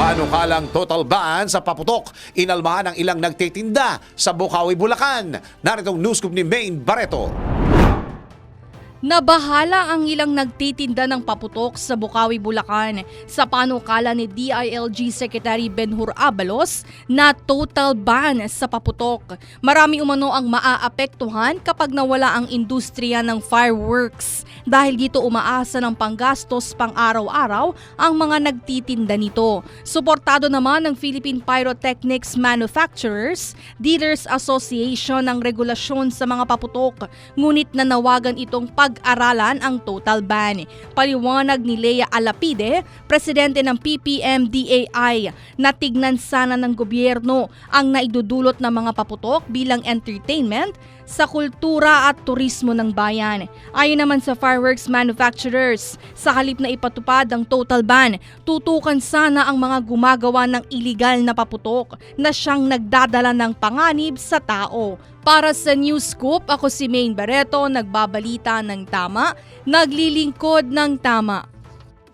Panukalang total ban sa paputok, inalmahan ang ilang nagtitinda sa Bukawi, Bulacan. Naritong news scoop ni Maine Barreto. Nabahala ang ilang nagtitinda ng paputok sa Bukawi, Bulacan sa panukala ni DILG Secretary Benhur Abalos na total ban sa paputok. Marami umano ang maaapektuhan kapag nawala ang industriya ng fireworks dahil dito umaasa ng panggastos pang araw-araw ang mga nagtitinda nito. Suportado naman ng Philippine Pyrotechnics Manufacturers Dealers Association ng regulasyon sa mga paputok ngunit nanawagan itong pag-aralan ang total ban. Paliwanag ni Lea Alapide, presidente ng PPMDAI, na tignan sana ng gobyerno ang naidudulot ng mga paputok bilang entertainment sa kultura at turismo ng bayan. Ayon naman sa fireworks manufacturers, sa halip na ipatupad ang total ban, tutukan sana ang mga gumagawa ng iligal na paputok na siyang nagdadala ng panganib sa tao. Para sa News Scoop, ako si Maine Barreto, nagbabalita ng tama, naglilingkod ng tama.